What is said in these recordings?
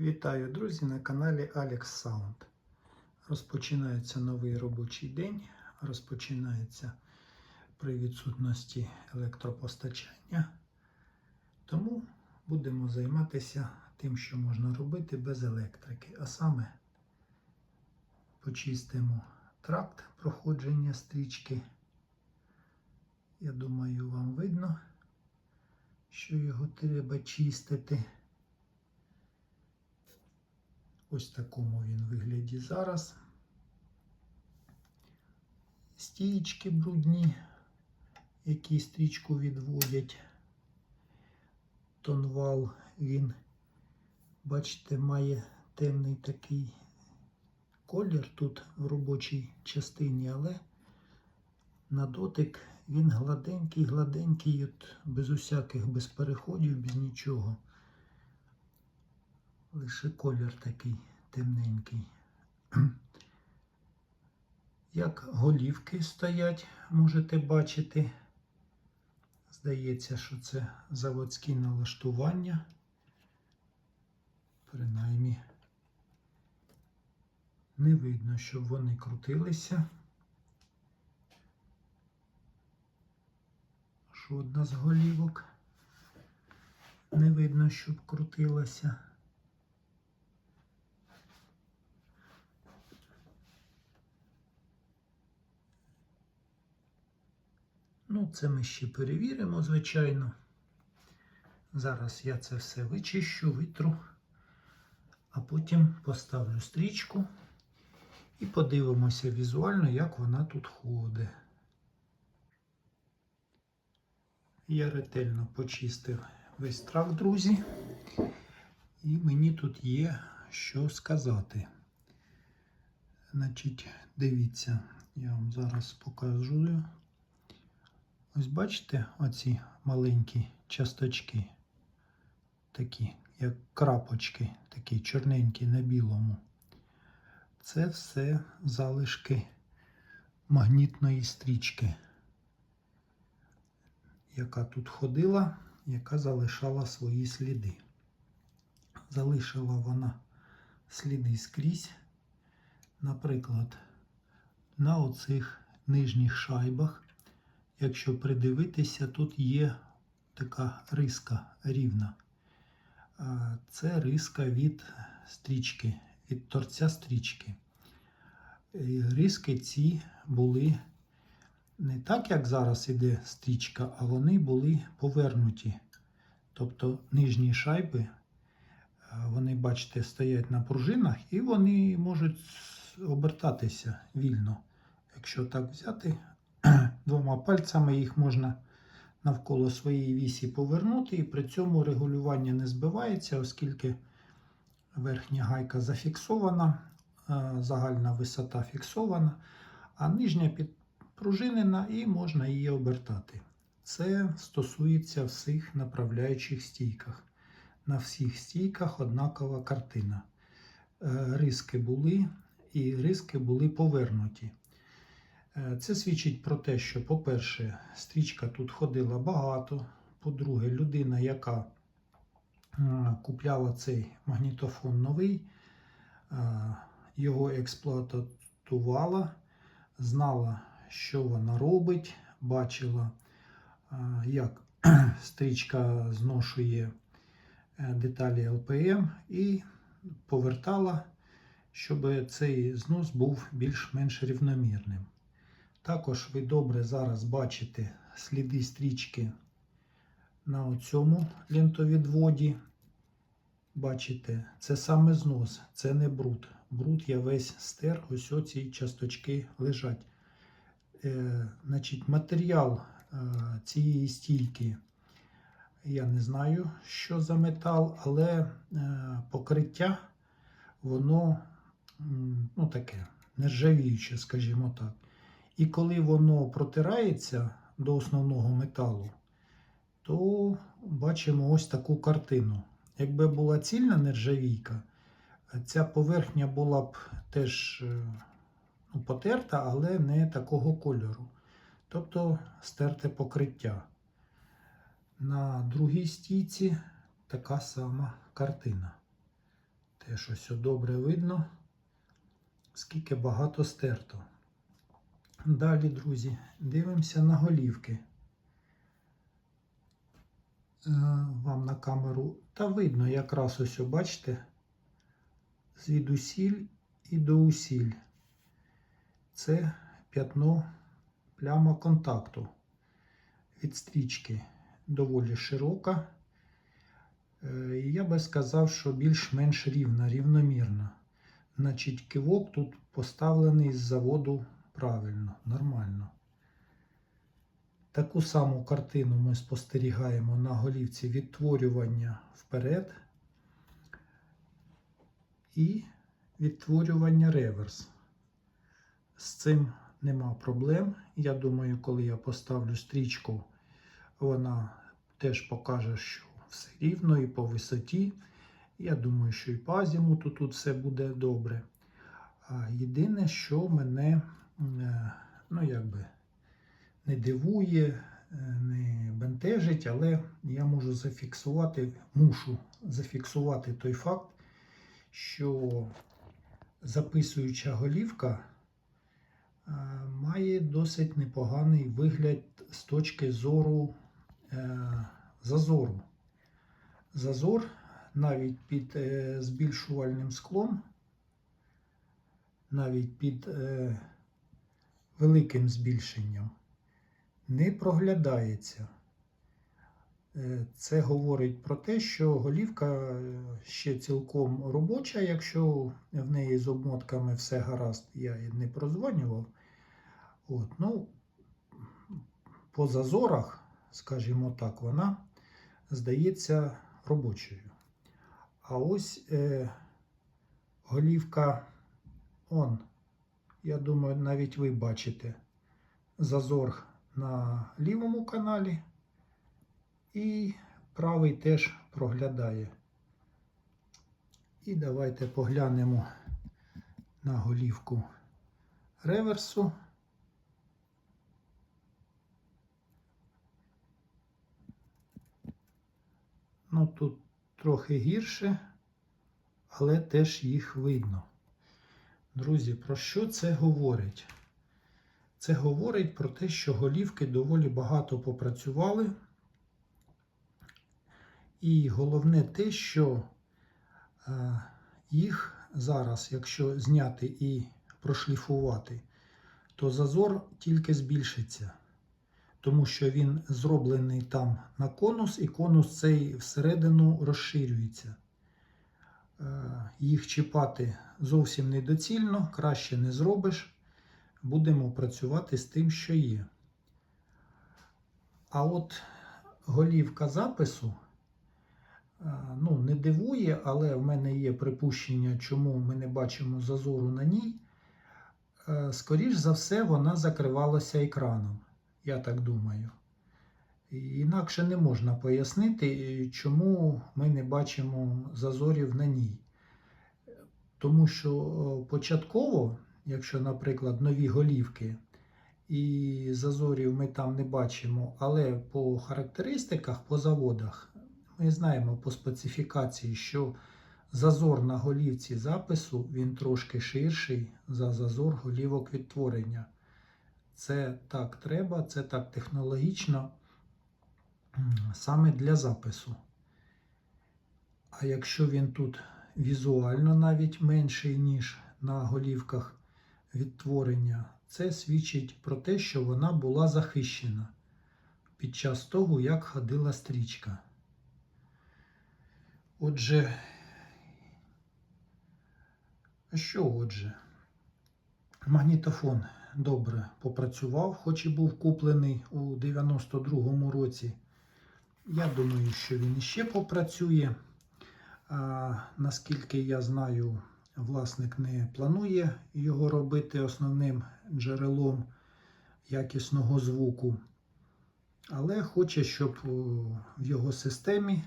Вітаю, друзі, на каналі Alex Sound. Розпочинається новий робочий день. Розпочинається при відсутності електропостачання. Тому будемо займатися тим, що можна робити без електрики. А саме почистимо тракт проходження стрічки. Я думаю, вам видно, що його треба чистити. Ось такому він вигляді зараз. Стієчки брудні, які стрічку відводять. Тонвал він, бачите, має темний такий колір тут в робочій частині, але на дотик він гладенький, гладенький, от без усяких, без переходів, без нічого. Лише колір такий темненький. Як голівки стоять, можете бачити. Здається, що це заводські налаштування. Принаймні, не видно, щоб вони крутилися. Жодна з голівок. Не видно, щоб крутилася. Це ми ще перевіримо, звичайно. Зараз я це все вичищу, витру, а потім поставлю стрічку і подивимося візуально, як вона тут ходить. Я ретельно почистив весь трак, друзі, і мені тут є що сказати. Значить, дивіться, я вам зараз покажу. Ось бачите оці маленькі часточки, такі, як крапочки, такі чорненькі на білому. Це все залишки магнітної стрічки, яка тут ходила, яка залишала свої сліди. Залишила вона сліди скрізь, наприклад, на оцих нижніх шайбах. Якщо придивитися, тут є така риска рівна. Це риска від стрічки, від торця стрічки. Риски ці були не так, як зараз іде стрічка, а вони були повернуті. Тобто нижні шайби, вони, бачите, стоять на пружинах і вони можуть обертатися вільно. Якщо так взяти, Двома пальцями їх можна навколо своєї вісі повернути, і при цьому регулювання не збивається, оскільки верхня гайка зафіксована, загальна висота фіксована, а нижня підпружинена і можна її обертати. Це стосується всіх направляючих стійках. На всіх стійках однакова картина. Риски були і риски були повернуті. Це свідчить про те, що, по-перше, стрічка тут ходила багато. По-друге, людина, яка купляла цей магнітофон новий, його експлуатувала, знала, що вона робить, бачила, як стрічка зношує деталі ЛПМ і повертала, щоб цей знос був більш-менш рівномірним. Також ви добре зараз бачите сліди стрічки на цьому лентовідводі. Бачите, це саме знос, це не бруд. Бруд я весь стер, ось оці часточки лежать. Е, значить, Матеріал е, цієї стійки, я не знаю, що за метал, але е, покриття, воно ну, таке, нержавіюче, скажімо так. І коли воно протирається до основного металу, то бачимо ось таку картину. Якби була цільна нержавійка, ця поверхня була б теж ну, потерта, але не такого кольору. Тобто стерте покриття. На другій стійці така сама картина. Теж ось добре видно, скільки багато стерто. Далі, друзі, дивимося на голівки. Е, Вам на камеру. Та видно, якраз ось, бачите, звідусіль і до усіль. Це п'ятно пляма контакту від стрічки доволі широка. Е, Я би сказав, що більш-менш рівна, рівномірна. Значить, кивок тут поставлений з заводу правильно, нормально. Таку саму картину ми спостерігаємо на голівці відтворювання вперед і відтворювання реверс. З цим нема проблем. Я думаю, коли я поставлю стрічку, вона теж покаже, що все рівно і по висоті. Я думаю, що і по азімуту тут все буде добре. А єдине, що мене ну, якби, не дивує, е, не бентежить, але я можу зафіксувати, мушу зафіксувати той факт, що записуюча голівка е, має досить непоганий вигляд з точки зору е, зазору. Зазор навіть під е, збільшувальним склом, навіть під е, великим збільшенням, не проглядається. Е, Це говорить про те, що голівка е, ще цілком робоча, якщо в неї з обмотками все гаразд, я їй не прозвонював. От, ну, по зазорах, скажімо так, вона здається робочою. А ось е, голівка, он, я думаю, навіть ви бачите зазор на лівому каналі, і правий теж проглядає. І давайте поглянемо на голівку реверсу. Ну, тут трохи гірше, але теж їх видно. Друзі, про що це говорить? Це говорить про те, що голівки доволі багато попрацювали. І головне те, що е, їх зараз, якщо зняти і прошліфувати, то зазор тільки збільшиться тому що він зроблений там на конус, і конус цей всередину розширюється. Е, Їх чіпати зовсім недоцільно, краще не зробиш. Будемо працювати з тим, що є. А от голівка запису е, ну, не дивує, але в мене є припущення, чому ми не бачимо зазору на ній. Е, Скоріш за все, вона закривалася екраном. Я так думаю. Інакше не можна пояснити, чому ми не бачимо зазорів на ній. Тому що початково, якщо, наприклад, нові голівки і зазорів ми там не бачимо, але по характеристиках, по заводах, ми знаємо по специфікації, що зазор на голівці запису він трошки ширший за зазор голівок відтворення. Це так треба, це так технологічно саме для запису. А якщо він тут візуально навіть менший, ніж на голівках відтворення, це свідчить про те, що вона була захищена під час того, як ходила стрічка. Отже, що отже? Магнітофон добре попрацював, хоч і був куплений у 92-му році. Я думаю, що він іще попрацює. А, Наскільки я знаю, власник не планує його робити основним джерелом якісного звуку. Але хоче, щоб в його системі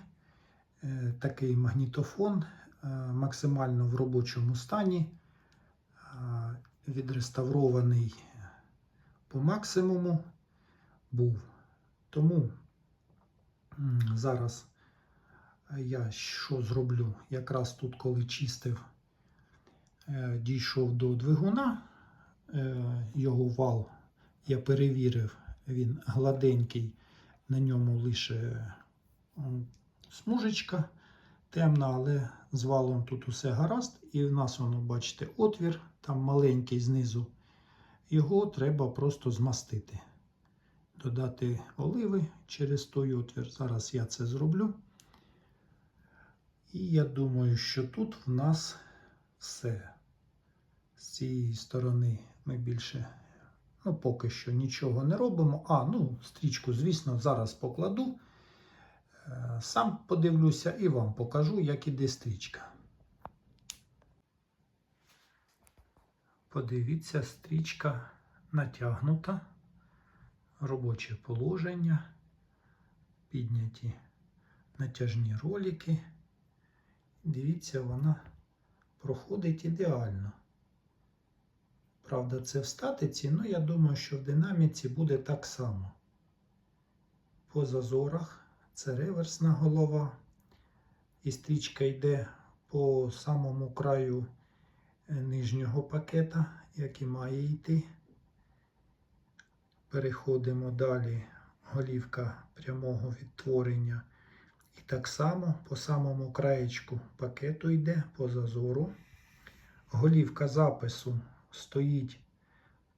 е, такий магнітофон е, максимально в робочому стані відреставрований по максимуму був. Тому зараз я що зроблю? Якраз тут, коли чистив, е, дійшов до двигуна, е, його вал я перевірив, він гладенький, на ньому лише смужечка темна, але з валом тут усе гаразд. І в нас воно, бачите, отвір, там маленький знизу. Його треба просто змастити. Додати оливи через той отвір. Зараз я це зроблю. І я думаю, що тут в нас все. З цієї сторони ми більше, ну, поки що нічого не робимо. А, ну, стрічку, звісно, зараз покладу. Е, Сам подивлюся і вам покажу, як іде стрічка. Подивіться, стрічка натягнута, робоче положення, підняті натяжні ролики. Дивіться, вона проходить ідеально. Правда, це в статиці, але я думаю, що в динаміці буде так само. По зазорах це реверсна голова. І стрічка йде по самому краю е, нижнього пакета, як і має йти. Переходимо далі. Голівка прямого відтворення. І так само по самому краєчку пакету йде по зазору. Голівка запису стоїть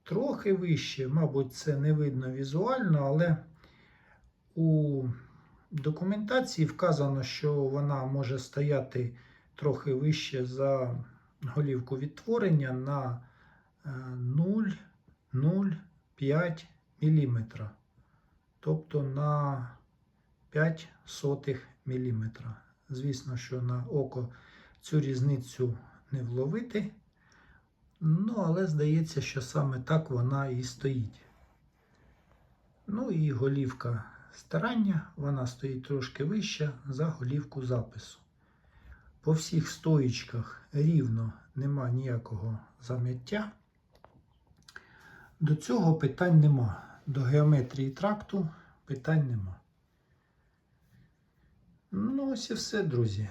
трохи вище, мабуть, це не видно візуально, але у документації вказано, що вона може стояти трохи вище за голівку відтворення на е, 0,05 мм. Тобто на 5 сотих мм. Звісно, що на око цю різницю не вловити. Ну, але здається, що саме так вона і стоїть. Ну і голівка старання, вона стоїть трошки вища за голівку запису. По всіх стоїчках рівно нема ніякого зам'яття. До цього питань нема. До геометрії тракту питань нема. Ну, ось і все, друзі.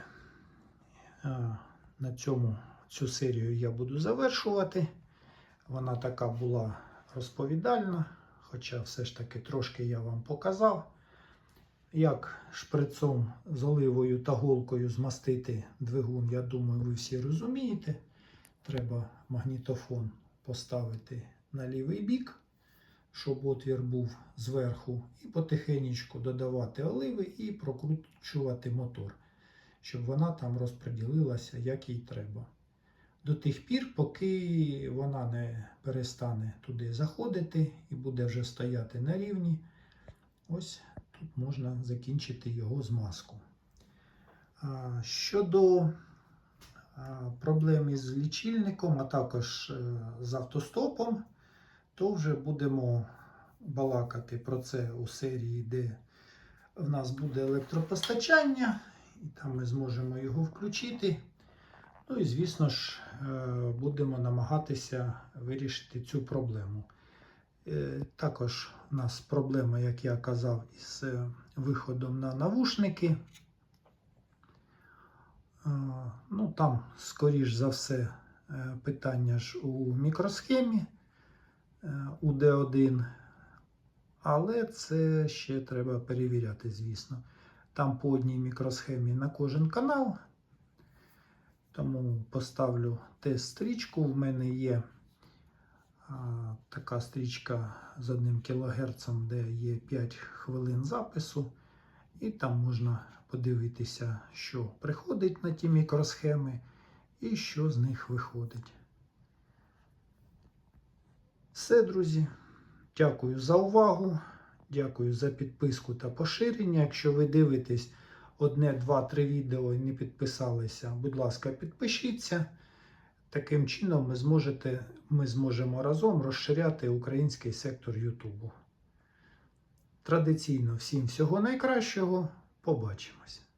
На цьому цю серію я буду завершувати. Вона така була розповідальна, хоча все ж таки трошки я вам показав, як шприцом з оливою та голкою змастити двигун, я думаю, ви всі розумієте. Треба магнітофон поставити на лівий бік, щоб отвір був зверху, і потихеньку додавати оливи і прокручувати мотор, щоб вона там розподілилася, як їй треба. До тих пір, поки вона не перестане туди заходити і буде вже стояти на рівні, ось тут можна закінчити його змазку. Щодо проблем із лічильником, а також е, з автостопом, то вже будемо балакати про це у серії, де в нас буде електропостачання, і там ми зможемо його включити. Ну і, звісно ж, е, будемо намагатися вирішити цю проблему. Е, Також у нас проблема, як я казав, із е, виходом на навушники. Ну, Там, скоріш за все, питання ж у мікросхемі у D1, але це ще треба перевіряти, звісно. Там по одній мікросхемі на кожен канал. Тому поставлю тест-стрічку. В мене є а, така стрічка з 1 кГц, де є 5 хвилин запису. І там можна подивитися, що приходить на ті мікросхеми і що з них виходить. Все, друзі. Дякую за увагу. Дякую за підписку та поширення. Якщо ви дивитесь одне, два, три відео і не підписалися, будь ласка, підпишіться. Таким чином ми, зможете, ми зможемо разом розширяти український сектор Ютубу. Традиційно всім всього найкращого. Побачимось!